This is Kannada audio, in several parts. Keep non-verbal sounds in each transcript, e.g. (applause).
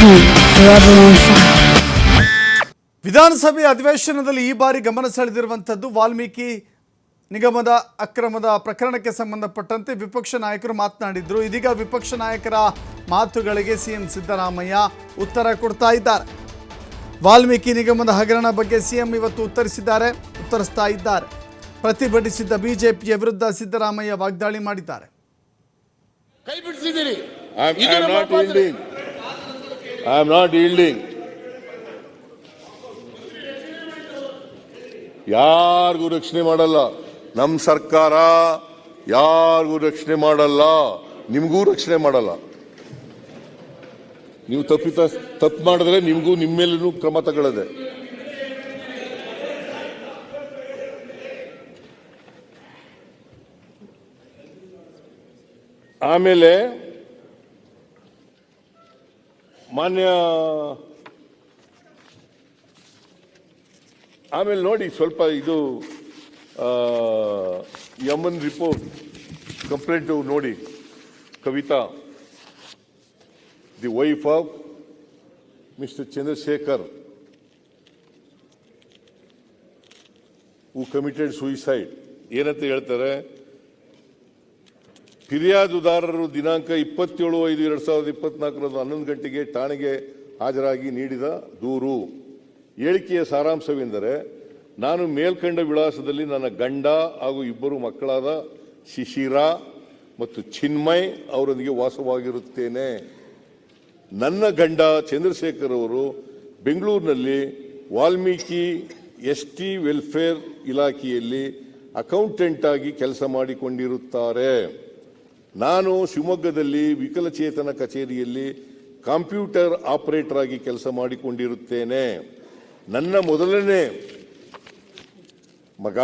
(coughs) ವಿಧಾನಸಭೆ ಅಧಿವೇಶನದಲ್ಲಿ ಈ ಬಾರಿ ಗಮನ ಸೆಳೆದಿರುವಂಥದ್ದು ವಾಲ್ಮೀಕಿ ನಿಗಮದ ಅಕ್ರಮದ ಪ್ರಕರಣಕ್ಕೆ ಸಂಬಂಧಪಟ್ಟಂತೆ ವಿಪಕ್ಷ ನಾಯಕರು ಮಾತನಾಡಿದ್ರು. ಇದೀಗ ವಿಪಕ್ಷ ನಾಯಕರ ಮಾತುಗಳಿಗೆ ಸಿಎಂ ಸಿದ್ದರಾಮಯ್ಯ ಉತ್ತರ ಕೊಡ್ತಾ ಇದ್ದಾರೆ. ವಾಲ್ಮೀಕಿ ನಿಗಮದ ಹಗರಣ ಬಗ್ಗೆ ಸಿಎಂ ಇವತ್ತು ಉತ್ತರಿಸಿದ್ದಾರೆ ಉತ್ತರಿಸ್ತಾ ಇದ್ದಾರೆ. ಪ್ರತಿಭಟಿಸಿದ್ದ ಬಿಜೆಪಿಯ ವಿರುದ್ಧ ಸಿದ್ದರಾಮಯ್ಯ ವಾಗ್ದಾಳಿ ಮಾಡಿದ್ದಾರೆ. ಕೈ ಬಿಡಿಸಿದ್ದೀರಿ. I'm, am not yielding. ಯಾರಿಗೂ ರಕ್ಷಣೆ ಮಾಡಲ್ಲ ನಮ್ಮ ಸರ್ಕಾರ ಯಾರಿಗೂ ರಕ್ಷಣೆ ಮಾಡಲ್ಲ ನಿಮಗೂ ರಕ್ಷಣೆ ಮಾಡಲ್ಲ ನೀವು ತಪ್ಪಿತ ತಪ್ಪು ಮಾಡಿದ್ರೆ ನಿಮಗೂ ನಿಮ್ಮ ಮೇಲೂ ಕ್ರಮ ತಗೊಳ್ಳದೆ ಆಮೇಲೆ ಮಾನ್ಯ ಆಮೇಲೆ ನೋಡಿ ಸ್ವಲ್ಪ ಇದು ಯಮನ್ ರಿಪೋರ್ಟ್ ಕಂಪ್ಲೇಂಟ್ ನೋಡಿ. Kavitha, the wife of mister Chandrashekhar who committed suicide ಏನಂತ ಹೇಳ್ತಾರೆ? ಫಿರ್ಯಾದುದಾರರು ದಿನಾಂಕ ಇಪ್ಪತ್ತೇಳು ಐದು ಎರಡು ಸಾವಿರದ ಇಪ್ಪತ್ನಾಲ್ಕರಂದು ಹನ್ನೊಂದು ಗಂಟೆಗೆ ಠಾಣೆಗೆ ಹಾಜರಾಗಿ ನೀಡಿದ ದೂರು. ಹೇಳಿಕೆಯ ಸಾರಾಂಶವೆಂದರೆ, ನಾನು ಮೇಲ್ಕಂಡ ವಿಳಾಸದಲ್ಲಿ ನನ್ನ ಗಂಡ ಹಾಗೂ ಇಬ್ಬರು ಮಕ್ಕಳಾದ ಶಿಶಿರ ಮತ್ತು ಚಿನ್ಮಯ್ ಅವರೊಂದಿಗೆ ವಾಸವಾಗಿರುತ್ತೇನೆ. ನನ್ನ ಗಂಡ ಚಂದ್ರಶೇಖರ್ ಅವರು ಬೆಂಗಳೂರಿನಲ್ಲಿ ವಾಲ್ಮೀಕಿ ಎಸ್ ಟಿ ವೆಲ್ಫೇರ್ ಇಲಾಖೆಯಲ್ಲಿ ಅಕೌಂಟೆಂಟ್ ಆಗಿ ಕೆಲಸ ಮಾಡಿಕೊಂಡಿರುತ್ತಾರೆ. ನಾನು ಶಿವಮೊಗ್ಗದಲ್ಲಿ ವಿಕಲಚೇತನ ಕಚೇರಿಯಲ್ಲಿ ಕಂಪ್ಯೂಟರ್ ಆಪರೇಟರ್ ಆಗಿ ಕೆಲಸ ಮಾಡಿಕೊಂಡಿರುತ್ತೇನೆ. ನನ್ನ ಮೊದಲನೇ ಮಗ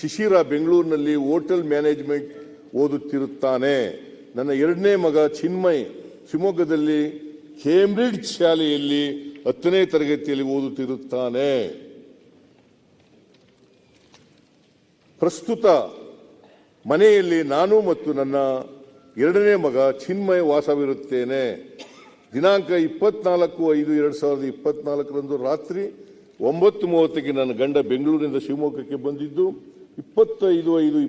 ಶಿಶಿರ ಬೆಂಗಳೂರಿನಲ್ಲಿ ಹೋಟೆಲ್ ಮ್ಯಾನೇಜ್ಮೆಂಟ್ ಓದುತ್ತಿರುತ್ತಾನೆ. ನನ್ನ ಎರಡನೇ ಮಗ ಚಿನ್ಮಯ್ ಶಿವಮೊಗ್ಗದಲ್ಲಿ ಕೇಂಬ್ರಿಡ್ಜ್ ಶಾಲೆಯಲ್ಲಿ ಹತ್ತನೇ ತರಗತಿಯಲ್ಲಿ ಓದುತ್ತಿರುತ್ತಾನೆ. ಪ್ರಸ್ತುತ ಮನೆಯಲ್ಲಿ ನಾನು ಮತ್ತು ನನ್ನ ಎರಡನೇ ಮಗ ಚಿನ್ಮಯ ವಾಸವಿರುತ್ತೇನೆ. ದಿನಾಂಕ ಇಪ್ಪತ್ನಾಲ್ಕು ಐದು ಎರಡು ಸಾವಿರದ ಇಪ್ಪತ್ನಾಲ್ಕರಂದು ರಾತ್ರಿ ಒಂಬತ್ತು ಮೂವತ್ತಕ್ಕೆ ನನ್ನ ಗಂಡ ಬೆಂಗಳೂರಿನಿಂದ ಶಿವಮೊಗ್ಗಕ್ಕೆ ಬಂದಿದ್ದು, ಇಪ್ಪತ್ತೈದು ಐದು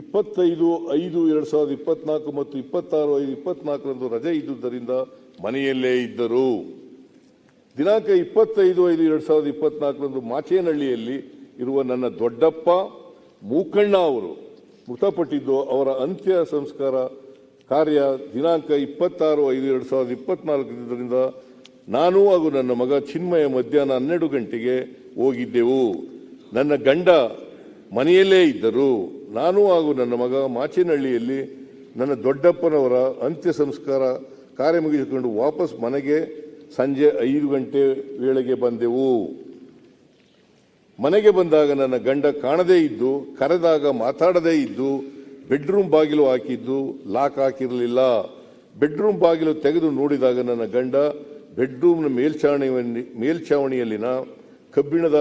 ಇಪ್ಪತ್ತೈದು ಐದು ಎರಡು ಸಾವಿರದ ಇಪ್ಪತ್ನಾಲ್ಕು ಮತ್ತು ಇಪ್ಪತ್ತಾರು ಐದು ಇಪ್ಪತ್ನಾಲ್ಕರಂದು ರಜೆ ಇದ್ದುದರಿಂದ ಮನೆಯಲ್ಲೇ ಇದ್ದರು. ದಿನಾಂಕ ಇಪ್ಪತ್ತೈದು ಐದು ಎರಡು ಸಾವಿರದ ಇಪ್ಪತ್ನಾಲ್ಕರಂದು ಮಾಚೇನಹಳ್ಳಿಯಲ್ಲಿ ಇರುವ ನನ್ನ ದೊಡ್ಡಪ್ಪ ಮೂಕಣ್ಣ ಅವರು ಮೃತಪಟ್ಟಿದ್ದು ಅವರ ಅಂತ್ಯ ಸಂಸ್ಕಾರ ಕಾರ್ಯ ದಿನಾಂಕ ಇಪ್ಪತ್ತಾರು ಐದು ಎರಡು ಸಾವಿರದ ಇಪ್ಪತ್ನಾಲ್ಕರಿಂದ ನಾನು ಹಾಗೂ ನನ್ನ ಮಗ ಚಿನ್ಮಯ ಮಧ್ಯಾಹ್ನ ಹನ್ನೆರಡು ಗಂಟೆಗೆ ಹೋಗಿದ್ದೆವು. ನನ್ನ ಗಂಡ ಮನೆಯಲ್ಲೇ ಇದ್ದರು. ನಾನು ಹಾಗೂ ನನ್ನ ಮಗ ಮಾಚೇನಹಳ್ಳಿಯಲ್ಲಿ ನನ್ನ ದೊಡ್ಡಪ್ಪನವರ ಅಂತ್ಯ ಸಂಸ್ಕಾರ ಕಾರ್ಯ ಮುಗಿಸಿಕೊಂಡು ವಾಪಸ್ ಮನೆಗೆ ಸಂಜೆ ಐದು ಗಂಟೆ ವೇಳೆಗೆ ಬಂದೆವು. ಮನೆಗೆ ಬಂದಾಗ ನನ್ನ ಗಂಡ ಕಾಣದೇ ಇದ್ದು, ಕರೆದಾಗ ಮಾತಾಡದೇ ಇದ್ದು, ಬೆಡ್ರೂಮ್ ಬಾಗಿಲು ಹಾಕಿದ್ದು, ಲಾಕ್ ಹಾಕಿರಲಿಲ್ಲ. ಬೆಡ್ರೂಮ್ ಬಾಗಿಲು ತೆಗೆದು ನೋಡಿದಾಗ ನನ್ನ ಗಂಡ ಬೆಡ್ರೂಮ್ನ ಮೇಲ್ಛಾವಣಿ ಮೇಲ್ಛಾವಣಿಯಲ್ಲಿನ ಕಬ್ಬಿಣದ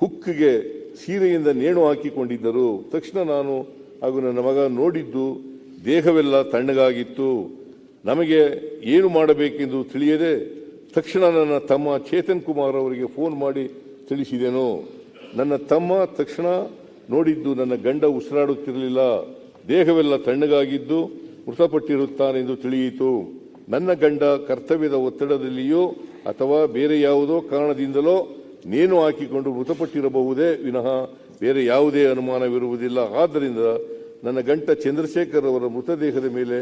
ಹುಕ್ಕಿಗೆ ಸೀರೆಯಿಂದ ನೇಣು ಹಾಕಿಕೊಂಡಿದ್ದರು. ತಕ್ಷಣ ನಾನು ಹಾಗೂ ನನ್ನ ಮಗ ನೋಡಿದ್ದು, ದೇಹವೆಲ್ಲ ತಣ್ಣಗಾಗಿತ್ತು. ನಮಗೆ ಏನು ಮಾಡಬೇಕೆಂದು ತಿಳಿಯದೆ ತಕ್ಷಣ ನನ್ನ ತಮ್ಮ ಚೇತನ್ ಕುಮಾರ್ ಅವರಿಗೆ ಫೋನ್ ಮಾಡಿ ತಿಳಿಸಿದೆನು? ನನ್ನ ತಮ್ಮ ತಕ್ಷಣ ನೋಡಿದ್ದು ನನ್ನ ಗಂಡ ಉಸಿರಾಡುತ್ತಿರಲಿಲ್ಲ. ದೇಹವೆಲ್ಲ ತಣ್ಣಗಾಗಿದ್ದು ಮೃತಪಟ್ಟಿರುತ್ತಾನೆಂದು ತಿಳಿಯಿತು. ನನ್ನ ಗಂಡ ಕರ್ತವ್ಯದ ಒತ್ತಡದಲ್ಲಿಯೋ ಅಥವಾ ಬೇರೆ ಯಾವುದೋ ಕಾರಣದಿಂದಲೋ ನೇನು ಹಾಕಿಕೊಂಡು ಮೃತಪಟ್ಟಿರಬಹುದೇ ವಿನಃ ಬೇರೆ ಯಾವುದೇ ಅನುಮಾನವಿರುವುದಿಲ್ಲ. ಆದ್ದರಿಂದ ನನ್ನ ಗಂಟ ಚಂದ್ರಶೇಖರ್ ಅವರ ಮೃತದೇಹದ ಮೇಲೆ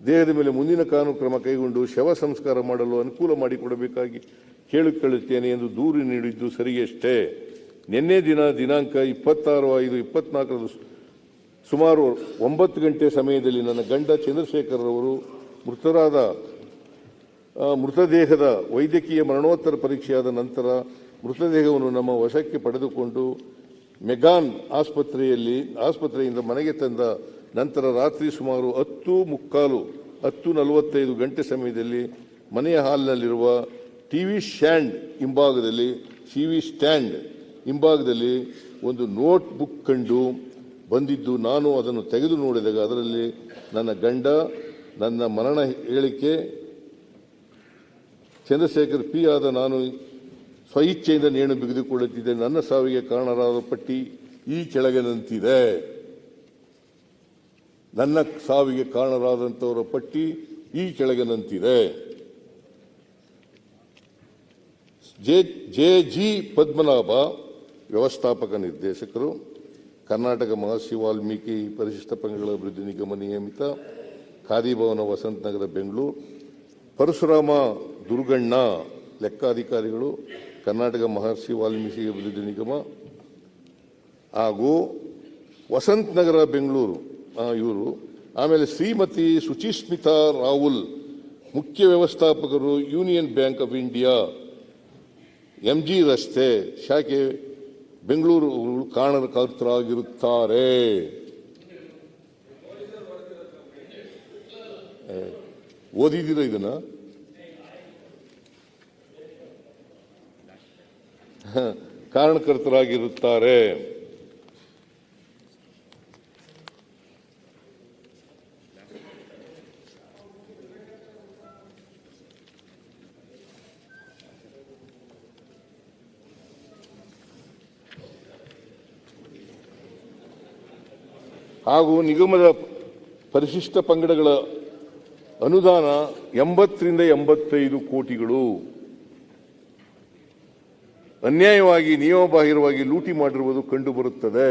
ದೇಹದ ಮೇಲೆ ಮುಂದಿನ ಕಾನೂನು ಕ್ರಮ ಕೈಗೊಂಡು ಶವ ಸಂಸ್ಕಾರ ಮಾಡಲು ಅನುಕೂಲ ಮಾಡಿಕೊಡಬೇಕಾಗಿ ಕೇಳಿಕೊಳ್ಳುತ್ತೇನೆ ಎಂದು ದೂರು ನೀಡಿದ್ದು ಸರಿಯಷ್ಟೇ ನಿನ್ನೆ ದಿನ ದಿನಾಂಕ ಇಪ್ಪತ್ತಾರು ಐದು ಇಪ್ಪತ್ನಾಲ್ಕರದು ಸುಮಾರು ಒಂಬತ್ತು ಗಂಟೆ ಸಮಯದಲ್ಲಿ ನನ್ನ ಗಂಡ ಚಂದ್ರಶೇಖರ್ ಅವರು ಮೃತರಾದ ಮೃತದೇಹದ ವೈದ್ಯಕೀಯ ಮರಣೋತ್ತರ ಪರೀಕ್ಷೆಯಾದ ನಂತರ ಮೃತದೇಹವನ್ನು ನಮ್ಮ ವಶಕ್ಕೆ ಪಡೆದುಕೊಂಡು ಮೆಗಾನ್ ಆಸ್ಪತ್ರೆಯಲ್ಲಿ, ಆಸ್ಪತ್ರೆಯಿಂದ ಮನೆಗೆ ತಂದ ನಂತರ ರಾತ್ರಿ ಸುಮಾರು ಹತ್ತು ಮುಕ್ಕಾಲು, ಹತ್ತು ನಲವತ್ತೈದು ಗಂಟೆ ಸಮಯದಲ್ಲಿ ಮನೆಯ ಹಾಲ್ನಲ್ಲಿರುವ ಟಿ ವಿ ಸ್ಟ್ಯಾಂಡ್ ಹಿಂಭಾಗದಲ್ಲಿ, ಟಿವಿ ಸ್ಟ್ಯಾಂಡ್ ಹಿಂಭಾಗದಲ್ಲಿ ಒಂದು ನೋಟ್ ಬುಕ್ ಕಂಡು ಬಂದಿದ್ದು ನಾನು ಅದನ್ನು ತೆಗೆದು ನೋಡಿದಾಗ ಅದರಲ್ಲಿ ನನ್ನ ಗಂಡ, ನನ್ನ ಮರಣ ಹೇಳಿಕೆ, ಚಂದ್ರಶೇಖರ್ ಪಿ ಆದ ನಾನು ಸ್ವಇಚ್ಛೆಯಿಂದ ನೇಣು ಬಿಗಿದುಕೊಳ್ಳುತ್ತಿದ್ದೆ. ನನ್ನ ಸಾವಿಗೆ ಕಾರಣರಾದ ಪಟ್ಟಿ ಈ ಕೆಳಗಿನಂತಿದೆ ನನ್ನ ಸಾವಿಗೆ ಕಾರಣರಾದಂಥವರ ಪಟ್ಟಿ ಈ ಕೆಳಗಿನಂತಿದೆ ಜೆ ಜೆ ಜಿ ಪದ್ಮನಾಭ ವ್ಯವಸ್ಥಾಪಕ ನಿರ್ದೇಶಕರು, ಕರ್ನಾಟಕ ಮಹರ್ಷಿ ವಾಲ್ಮೀಕಿ ಪರಿಶಿಷ್ಟ ಪಂಗಡಗಳ ಅಭಿವೃದ್ಧಿ ನಿಗಮ ನಿಯಮಿತ, ಖಾದಿಭವನ ವಸಂತ ನಗರ ಬೆಂಗಳೂರು, ಪರಶುರಾಮ ದುರ್ಗಣ್ಣ ಲೆಕ್ಕಾಧಿಕಾರಿಗಳು, ಕರ್ನಾಟಕ ಮಹರ್ಷಿ ವಾಲ್ಮೀಕಿ ಅಭಿವೃದ್ಧಿ ನಿಗಮ ಹಾಗೂ ವಸಂತ್ ನಗರ ಬೆಂಗಳೂರು. ಇವರು. ಆಮೇಲೆ ಶ್ರೀಮತಿ ಸುಚಿಸ್ಮಿತಾ ರಾಹುಲ್, ಮುಖ್ಯ ವ್ಯವಸ್ಥಾಪಕರು Union Bank of India. M G ರಸ್ತೆ, ಶಾಖೆ ಬೆಂಗಳೂರು ಕಾರಣಕರ್ತರಾಗಿರುತ್ತಾರೆ ಓದಿದ್ದೀರ ಇದನ್ನ? ಕಾರಣಕರ್ತರಾಗಿರುತ್ತಾರೆ. ಹಾಗೂ ನಿಗಮದ ಪರಿಶಿಷ್ಟ ಪಂಗಡಗಳ ಅನುದಾನ ಎಂಬತ್ತರಿಂದ ಎಂಬತ್ತೈದು ಕೋಟಿಗಳು. ಅನ್ಯಾಯವಾಗಿ, ನಿಯಮಬಾಹಿರವಾಗಿ ಲೂಟಿ ಮಾಡಿರುವುದು ಕಂಡುಬರುತ್ತದೆ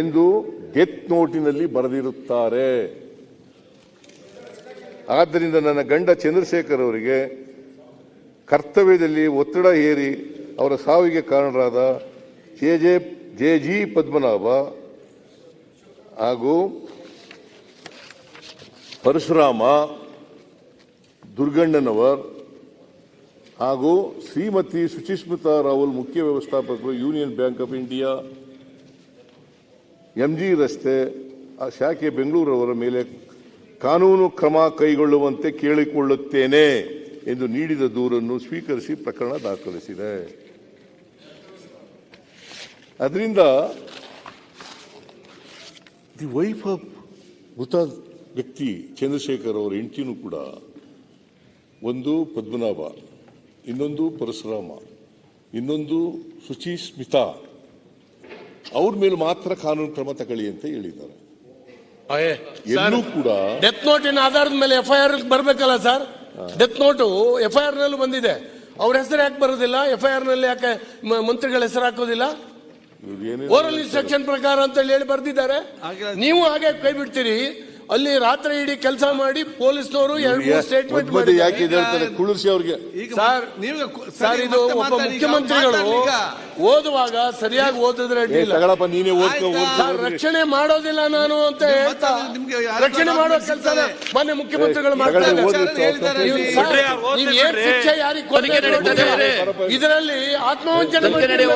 ಎಂದು ಡೆತ್ ನೋಟಿನಲ್ಲಿ ಬರೆದಿರುತ್ತಾರೆ. ಆದ್ದರಿಂದ ನನ್ನ ಗಂಡ ಚಂದ್ರಶೇಖರ್ ಅವರಿಗೆ ಕರ್ತವ್ಯದಲ್ಲಿ ಒತ್ತಡ ಏರಿ ಅವರ ಸಾವಿಗೆ ಕಾರಣರಾದ J J J G Padmanabha ಹಾಗೂ ಪರಶುರಾಮ ದುರ್ಗಣ್ಣನವರ್ ಹಾಗೂ ಶ್ರೀಮತಿ ಸುಚಿಸ್ಮಿತಾ ರಾಹುಲ್ ಮುಖ್ಯ ವ್ಯವಸ್ಥಾಪಕರು, Union Bank of India, MG ರಸ್ತೆ, ಆ ಶಾಖೆ ಬೆಂಗಳೂರವರ ಮೇಲೆ ಕಾನೂನು ಕ್ರಮ ಕೈಗೊಳ್ಳುವಂತೆ ಕೇಳಿಕೊಳ್ಳುತ್ತೇನೆ ಎಂದು ನೀಡಿದ ದೂರನ್ನು ಸ್ವೀಕರಿಸಿ ಪ್ರಕರಣ ದಾಖಲಿಸಿದೆ. ಅದರಿಂದ ದಿ ವೈಫ್ ಆಫ್ ಮೃತ ವ್ಯಕ್ತಿ ಚಂದ್ರಶೇಖರ್ ಅವರ ಹೆಂಡತಿನೂ ಕೂಡ ಒಂದು ಪದ್ಮನಾಭ ಇನ್ನೊಂದು ಪರಶುರಾಮ ಇನ್ನೊಂದು ಶುಚಿ ಸ್ಮಿತಾ ಅವ್ರ ಮೇಲೆ ಮಾತ್ರ ಕಾನೂನು ಕ್ರಮ ತಗೊಳ್ಳಿ ಅಂತ ಹೇಳಿದ್ದಾರೆ. ಎಲ್ಲೂ ಕೂಡ ಡೆತ್ ನೋಟಿನ ಆಧಾರದ ಮೇಲೆ ಎಫ್ ಐ ಆರ್ ಬರ್ಬೇಕಲ್ಲ sir? Death note F I R ನಲ್ಲೂ ಬಂದಿದೆ. ಅವ್ರ ಹೆಸರು ಯಾಕೆ ಬರೋದಿಲ್ಲ? ಎಫ್ ಐ ಆರ್ನಲ್ಲಿ ಯಾಕೆ ಮಂತ್ರಿಗಳ ಹೆಸರು ಹಾಕೋದಿಲ್ಲ? ಓರಲ್ ಇನ್ಸ್ಟ್ರಕ್ಷನ್ ಪ್ರಕಾರ ಅಂತ ಹೇಳಿ ಬರ್ದಿದ್ದಾರೆ. ನೀವು ಹಾಗೆ ಕೈ ಬಿಡ್ತೀರಿ. ಅಲ್ಲಿ ರಾತ್ರಿ ಇಡೀ ಕೆಲಸ ಮಾಡಿ ಪೊಲೀಸ್ನವರು ಎರಡು ಮೂರು ಸ್ಟೇಟ್ಮೆಂಟ್ ಮಧ್ಯ ಯಾಕೆ ಮಾಡಿ ಹೇಳ್ತಾರೆ ಕುಳಿಸಿ ಅವ್ರಿಗೆ. ಸರ್ ಸರ್ ಇದು ಒಬ್ಬ ಮುಖ್ಯಮಂತ್ರಿಗಳು ಓದುವಾಗ ಸರಿಯಾಗಿ ಓದಿದ್ರೆ ಅಡ್ಡಿಲ್ಲ ತಗಳಪ್ಪ ನೀನೇ ಓದ್ಕೊ ಸರ್ ರಕ್ಷಣೆ ಮಾಡೋದಿಲ್ಲ ನಾನು ಅಂತ ಹೇಳ್ತಾ. ನಿಮ್ಗೆ ರಕ್ಷಣೆ ಮಾಡೋ ಕೆಲಸ ಮೊನ್ನೆ ಮುಖ್ಯಮಂತ್ರಿಗಳು ಮಾಡ್ತಾ ಇದ್ದಾರೆ. ಓದಿ, ನೀವು ನೀವು ಏನ್ ಶಿಕ್ಷೆ ಯಾರಿಗೆ ಕೊಟ್ಟಿದ್ದೀರಿ? ಇದರಲ್ಲಿ ಆತ್ಮವಂಚನೆ ನೀವು.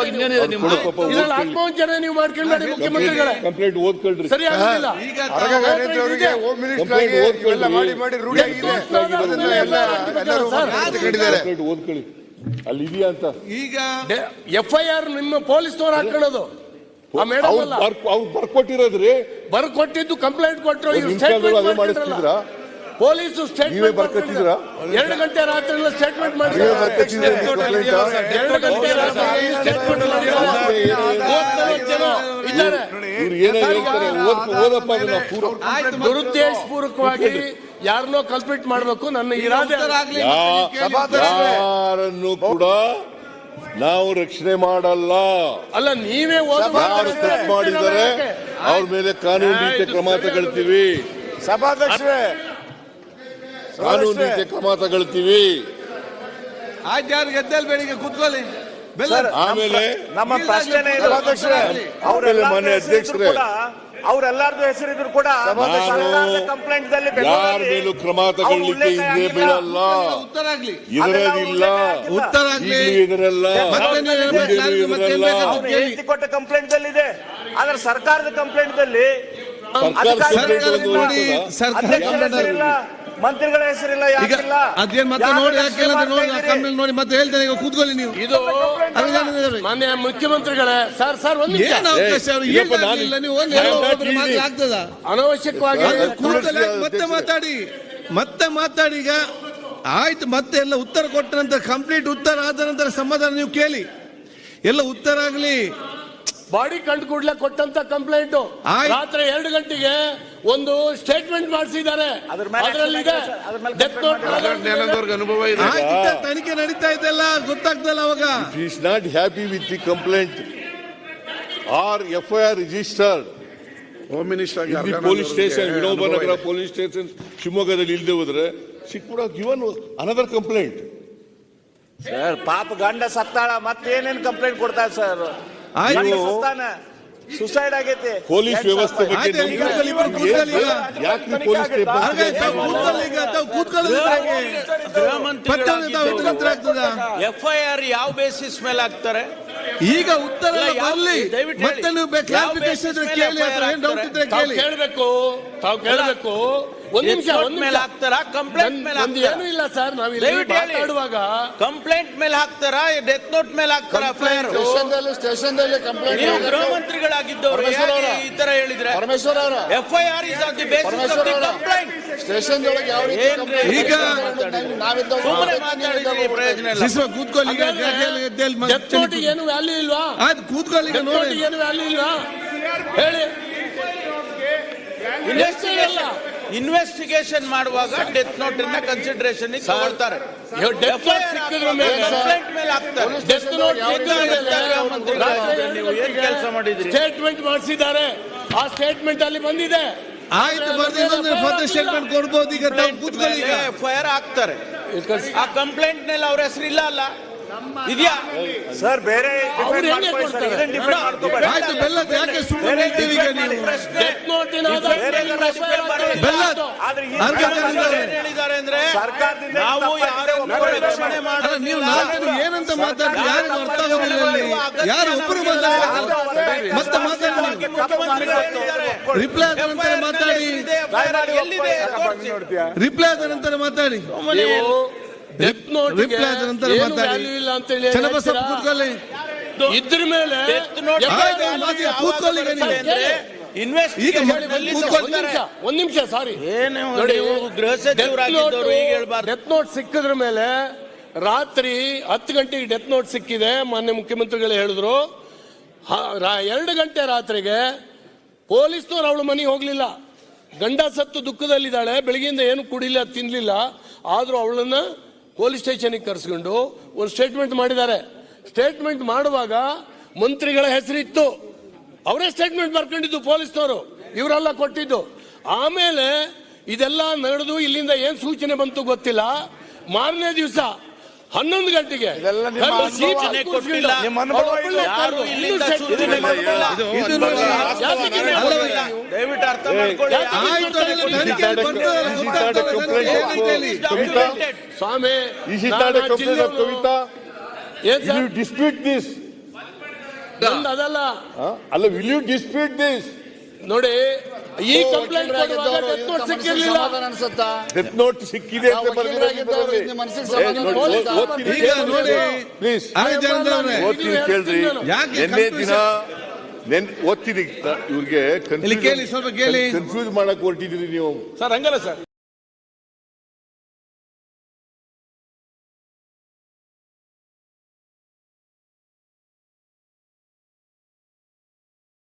ಇದರಲ್ಲಿ ಆತ್ಮವಂಚನೆ ನೀವು ಮಾಡ್ಕೊಂಡ್ಬೇಡಿ ಮುಖ್ಯಮಂತ್ರಿಗಳೇ. ಕಂಪ್ಲೇಂಟ್ ಓದ್ಕೊಳ್ರಿ. ಸರಿ ಈಗ ಇದೆ. ಕಂಪ್ಲೇಂಟ್ ಓದ್ಕೊಳ್ರಿ ಮಾಡಿ ಮಾಡಿ ರೂಢಿ ಆಗಿದೆ. ಅದನ್ನ ಎಲ್ಲ ಎಲ್ಲರೂ ಓದ್ಕೊಳ್ಳಿ. ಅಲ್ಲಿ ಇದೆಯಾ ಅಂತ? ಈಗ ಎಫ್ ಐ ಆರ್ ನಿಮ್ಮ ಪೊಲೀಸ್ನವ್ರು ಹಾಕೊಳ್ಳೋದು ಆ ಮೇಡಮ್ ಅವ್ರು ಅಲ್ಲ. ಬರ್- ಅವ್ರು ಬರ್ಕೊಟ್ಟಿರೋದ್ರಿ. ಬರ್ ಕೊಟ್ಟಿದ್ದು ಕಂಪ್ಲೇಂಟ್ ಕೊಟ್ಟರು ಪೊಲೀಸು ನೀವೇ ಸ್ಟೇಟ್ಮೆಂಟ್ ಬರ್ಕೊಟ್ಟಿದ್ರಾ? ಎರಡು ಗಂಟೆ ರಾತ್ರಿ ಸ್ಟೇಟ್ಮೆಂಟ್ ನೀವೇ ಬರ್ಕತ್ತಿದ್ರೆ ಬರ್ಕೊಟ್ಟಿದ್ದೀರಿ ಕಂಪ್ಲೇಂಟ್ ಎರಡು ಗಂಟೆ ರಾತ್ರಿ ಸ್ಟೇಟ್ಮೆಂಟ್ ಮಾಡಿದ್ರು ಇದ್ದಾರೆ? ಇವ್ರು ಏನೇ ಹೇಳ್ತಾರೆ ಓದ್ ಓದಪ್ಪ ಅದನ್ನ ಪೂರ ಆಯ್ತು ಮತ್ತೆ ದುರುದ್ದೇಶ ಪೂರ್ವಕವಾಗಿ ಯಾರನ್ನೋ ಕಲ್ಪಿಟ್ ಮಾಡಬೇಕು ನನ್ನ ಇರಾದೆ ಯಾರನ್ನು ಕೂಡ ನಾವು ರಕ್ಷಣೆ ಮಾಡಲ್ಲ. ಅಲ್ಲ ನೀವೇ ಮಾಡಿದರೆ ಯಾರು ತಪ್ಪು ಮಾಡಿದ್ದಾರೆ ಅವ್ರ ಮೇಲೆ ಕಾನೂನು ರೀತಿಯ ಕ್ರಮ ತಗೊಳ್ತೀವಿ. ಸಭಾಧ್ಯಕ್ಷರೇ ಕಾನೂನು ರೀತಿಯ ಕ್ರಮ ತಗೊಳ್ತೀವಿ ಆಯ್ತು ಯಾರು ಗೆದ್ದಲ್ಲಿ ಬೆಳಿಗ್ಗೆ ಕೂತ್ಕೊಳ್ಳಿ. ಬೆಲ್ಲ ಆಮೇಲೆ ನಮ್ಮ ಪ್ರಶ್ನೆ ಇದು. ಅವರೆಲ್ಲ ಮನೆ ಅಧ್ಯಕ್ಷರೇ. ಅವರೆಲ್ಲಾರ್ದು ಹೆಸರಿದ್ರು ಕೂಡ ಕಂಪ್ಲೇಂಟ್ ದಲ್ಲಿ ಯಾರ ಮೇಲೂ ಕ್ರಮ ತಗೊಳ್ಳಿಕ್ಕೆ ಇದೇ ಬೀಳಲ್ಲ ಉತ್ತರ ಆಗ್ಲಿ. ಇದರದಿಲ್ಲ ಉತ್ತರ ಇದರಲ್ಲ. ಕೊಟ್ಟ ಕಂಪ್ಲೇಂಟ್ ದಲ್ಲಿ ಇದೆ ಆದ್ರೆ ಸರ್ಕಾರದ ಕಂಪ್ಲೇಂಟ್ ದಲ್ಲಿ ಸರ್ಕಾರ ಮಂತ್ರಿಗಳ ಹೆಸರಿಲ್ಲ ಈಗ ಯಾಕಿಲ್ಲ? ಅದೇನ್ ಮತ್ತೆ ನೋಡಿ ಯಾಕಿಲ್ಲ ಅಂತ ನೋಡಿ ಕಮ್ಮಿ ಕಂಪ್ಲೇಂಟ್ ನೋಡಿ ಮತ್ತೆ ಹೇಳ್ತೇನೆ ಈಗ ಕೂತ್ಕೊಳ್ಳಿ ನೀವು. ಇದು? ಮಾನ್ಯ ಮುಖ್ಯಮಂತ್ರಿಗಳೇ ಸರ್ ಸರ್ ಒಂದು ನಿಮಿಷ. ಏನ್ ಅವಕಾಶ? ಅವ್ರು ಇಲ್ಲಪ್ಪ, ಇಲ್ಲ, ನಾನು- ಇಲ್ಲ, ನೀವು ಒಂದು ನಾನು not ಮಾತ್ರ. ಆಗ್ತದ. ಅನವಶ್ಯಕವಾಗಿ ಅದು ಕೂಡಲೇ ಮತ್ತೆ ಮಾತಾಡಿ. ಮತ್ತೆ ಮಾತಾಡಿ ಈಗ. ಆಯ್ತು ಮತ್ತೆ ಎಲ್ಲ ಉತ್ತರ ಕೊಟ್ಟ ನಂತರ ಕಂಪ್ಲೀಟ್ ಉತ್ತರ ಆದ ನಂತರ ಸಮಾಧಾನ ನೀವು ಕೇಳಿ. ಎಲ್ಲ ಉತ್ತರ ಆಗಲಿ. ಬಾಡಿ ಕಂಡು ಕೂಡಲೇ ಕೊಟ್ಟಂತ ಕಂಪ್ಲೇಂಟ್ ರಾತ್ರಿ ಎರಡು ಗಂಟೆಗೆ ಒಂದು ಸ್ಟೇಟ್ಮೆಂಟ್ ಮಾಡಿಸಿದ್ದಾರೆ. ಅದ್ರ ಮೇಲೆ ಅದರಲ್ಲಿ ಅದ್ರ ಮೇಲೆ ಡೆತ್ ನೋಟ್ ಅನುಭವ ಇದೆ. ತನಿಖೆ ನಡೀತಾ ಇದೆಲ್ಲ ಗೊತ್ತಾಗ್ತಲ್ಲ ಅವಾಗ? Is not happy with the complaint or F I R registered home minister police station Vinoba Nagar police station ಶಿವಮೊಗ್ಗದಲ್ಲಿ ಇಲ್ಲದೆ ಹೋದ್ರೆ ಸಿಕ್ಕೂಡ ಗಿವನ್ ಅನದರ್ ಕಂಪ್ಲೇಂಟ್ ಸರ್ ಪಾಪ ಗಂಡ ಸತ್ತಾಳ ಮತ್ತೇನೇನು ಕಂಪ್ಲೇಂಟ್ ಕೊಡ್ತಾರೆ ಸರ್ ಸುಸೈಡ್ ಆಗೈತೆ. ಪೊಲೀಸ್ ವ್ಯವಸ್ಥೆ? ಬಗ್ಗೆ. ಯಾಕೆ ಪೊಲೀಸ್ ಎಫ್ಐಆರ್ ಯಾವ ಬೇಸಿಸ್ ಮೇಲೆ ಹಾಕ್ತಾರೆ? ಈಗ ಉತ್ತರ ಬರ್ಲಿ. ಮತ್ತೆ. ನೀವು ಕ್ಲಾರಿಫಿಕೇಶನ್ ಕೇಳಿ ಡೌಟ್ ಇದ್ರೆ ಕೇಳಿ. ಕೇಳಬೇಕು. ತಾವು ಕೇಳಬೇಕು. ಒಂದು ನಿಮಿಷ ಒಂದ್ ಮೇಲೆ ಹಾಕ್ತಾರಾ? ಕಂಪ್ಲೇಂಟ್ ಮೇಲೆ ಒಂದು ಹಾಕ್ತಾರಾ? ಏನು ಇಲ್ಲ ಸರ್ ನಾವು ಇಲ್ಲಿ ದಯವಿಟ್ಟು ಹೇಳಿ. ಮಾತಾಡುವಾಗ. ಕಂಪ್ಲೇಂಟ್ ಮೇಲೆ ಹಾಕ್ತಾರಾ? ಡೆತ್ ನೋಟ್ ಮೇಲೆ ಹಾಕ್ತಾರಾ ಎಫ್ಐಆರ್ ನೀವು ಗೃಹ ಮಂತ್ರಿಗಳಾಗಿದ್ದವರು ಪರಮೇಶ್ವರ್ ಅವರ. ಈ ತರ ಹೇಳಿದ್ರೆ? ಪರಮೇಶ್ವರ್ ಅವರ. FIR is on the basis of the complaint station ಒಳಗೆ ಯಾವ ರೀತಿ ಏನ್ರಿ? ಈಗ ನಾವಿದ್ದಾಗ ಸುಮ್ಮನೆ ಮಾತಾಡಿದ್ರಿ ಪ್ರಯೋಜನ ಇಲ್ಲ. ಸಿಸ್ವ ಕೂತ್ಕೊಳ್ಳಿ ಈಗ ಗದ್ದೆಯಲ್ಲಿ- ಗದ್ದೆಯಲ್ಲಿ ಮತ್ತೆ ಡೆತ್ ನೋಟಿಗೆ ಏನು ವ್ಯಾಲ್ಯೂ ಇಲ್ವಾ? ಆಯ್ತು ಕೂತ್ಕೊಳ್ಳಿ ಈಗ ಡೆತ್ ನೋಡಿ. ನೋಟಿಗೆ ಏನು ವ್ಯಾಲ್ಯೂ ಇಲ್ವಾ? ಹೇಳಿ. ಇನ್ವೆಸ್ಟಿಗೇಷನ್ ಮಾಡುವಾಗ ಡೆತ್ ನೋಟ್ ಅನ್ನ ಕನ್ಸಿಡರೇಷನ್ ತಗೊಳ್ತಾರೆ. ನೀವು ಏನ್ ಕೆಲಸ ಮಾಡಿದ್ರಿ? ಸ್ಟೇಟ್ಮೆಂಟ್ ಮಾಡಿಸಿದ್ದಾರೆ. ಆ ಸ್ಟೇಟ್ಮೆಂಟ್ ಅಲ್ಲಿ ಬಂದಿದೆ. ಆಯ್ತು ಸ್ಟೇಟ್ಮೆಂಟ್ ಕೊಡ್ಬೋದು ಈಗ ಎಫ್ಐಆರ್ ಹಾಕ್ತಾರೆ. ಆ ಕಂಪ್ಲೇಂಟ್ನಲ್ಲಿ ಅವ್ರ ಹೆಸರು ಇಲ್ಲ ಅಲ್ಲ? ಇದೆಯಾ? ಸರ್ ಬೇರೆ. ಆಯ್ತು ಬೆಲ್ಲ ಯಾಕೆ ಸುಮ್ಮನೆ ಸರ್ಕಾರದಿಂದ ನಾವು ಯಾರು ನೀವು ನಾಲ್ಕು ಏನಂತ ಮಾತಾಡ್ತೀರಿ? ಯಾರಿಗೂ ಅರ್ಥ ಆಗೋದಿಲ್ಲ ಯಾರು ಒಬ್ಬರು ಮಾತಾಡ್ತಾರೆ? ಮತ್ತೆ ಮಾತಾಡಿ. ರಿಪ್ಲೈ ಆದ ನಂತರ ಮಾತಾಡಿ. ರಿಪ್ಲೈ ಆದ ನಂತರ ಮಾತಾಡಿ. ಡೆತ್ ನೋಟ್ ರಿಪ್ಲೈ ಆದ ನಂತರ ಮಾತಾಡಿ. ವ್ಯಾಲ್ಯೂ ಇಲ್ಲ ಅಂತ ಹೇಳಿ ಚನ್ನಬಸಪ್ಪ ಕೂತ್ಕೊಳ್ಳಿ. ಇದ್ರ ಮೇಲೆ ಆಯ್ತು, value ಕೂತ್ಕೊಳ್ಳಿ ಈಗ ನೀವು. investigation ಈಗ ನಲ್ಲಿ ಒಂದ್ ನಿಮಿಷ ಒಂದ್ ನಿಮಿಷ ಸಾರಿ ಏನು ನೀವು ಗೃಹ ಸಚಿವರಾಗಿದ್ದವರು ಈಗ ಹೇಳ್ಬಾರ್ದು. ಡೆತ್ ನೋಟ್ ಸಿಕ್ಕಿದ್ರ ಮೇಲೆ ರಾತ್ರಿ ಹತ್ತು ಗಂಟೆಗೆ ಡೆತ್ ನೋಟ್ ಸಿಕ್ಕಿದೆ ಮಾನ್ಯ ಮುಖ್ಯಮಂತ್ರಿಗಳು ಹೇಳಿದ್ರು. ಹ- ರಾ- ಎರಡು ಗಂಟೆ ರಾತ್ರಿಗೆ ಪೊಲೀಸ್ನವ್ರು ಅವಳು ಮನೆಗೆ ಹೋಗ್ಲಿಲ್ಲ. ಗಂಡ ಸತ್ತು ದುಃಖದಲ್ಲಿದ್ದಾಳೆ ಬೆಳಗಿಂದ ಏನು ಕುಡಿಲ್ಲ ತಿನ್ಲಿಲ್ಲ ಆದ್ರೂ ಅವಳನ್ನ ಪೊಲೀಸ್ ಸ್ಟೇಷನ್ಗೆ ಕರೆಸ್ಕೊಂಡು ಒಂದು ಸ್ಟೇಟ್ಮೆಂಟ್ ಮಾಡಿದ್ದಾರೆ. ಸ್ಟೇಟ್ಮೆಂಟ್ ಮಾಡುವಾಗ ಮಂತ್ರಿಗಳ ಹೆಸರಿತ್ತು. ಅವರೇ ಸ್ಟೇಟ್ಮೆಂಟ್ ಬರ್ಕೊಂಡಿದ್ದು ಪೊಲೀಸ್ನವರು. ಇವರೆಲ್ಲ ಕೊಟ್ಟಿದ್ದು. ಆಮೇಲೆ ಇದೆಲ್ಲ ನಡೆದು ಇಲ್ಲಿಂದ ಏನು ಸೂಚನೆ ಬಂತು ಗೊತ್ತಿಲ್ಲ. ಮಾರನೇ ದಿವಸ ಹನ್ನೊಂದು ಗಂಟೆಗೆ. ಸ್ವಾಮಿ. ಕವಿತಾ? Will ದಿಸ್ ಅದಲ್ಲ. ಅಲ್ಲ ವಿಲ್ ಯು ಡಿಸ್ಪ್ಯೂಟ್ ದಿಸ್ ನೋಡಿ ಈ ಕಂಪ್ಲೇಂಟ್ ಕೊಡುವಾಗ ಡೆತ್ ನೋಟ್ ಸಿಕ್ಕಿರ್ಲಿಲ್ಲ. ಸಮಾಧಾನ ಅನ್ಸುತ್ತಾ? ಡೆತ್ ನೋಟ್ ಸಿಕ್ಕಿದೆ ಅಂತ. ಓದ್ತೀನಿ ಕೇಳ್ರಿ. ಯಾಕೆ ನಿನ್ನೆ ದಿನ? ನೆನ್ ಓದ್ತೀನಿ. ಇವ್ರಿಗೆ ಕನ್ಫ್ಯೂಸ್ ಮಾಡಕ್ ಹೊರಟಿದ್ದೀರಿ ನೀವು. ಸರ್ ಹಂಗಲ್ಲ ಸರ್.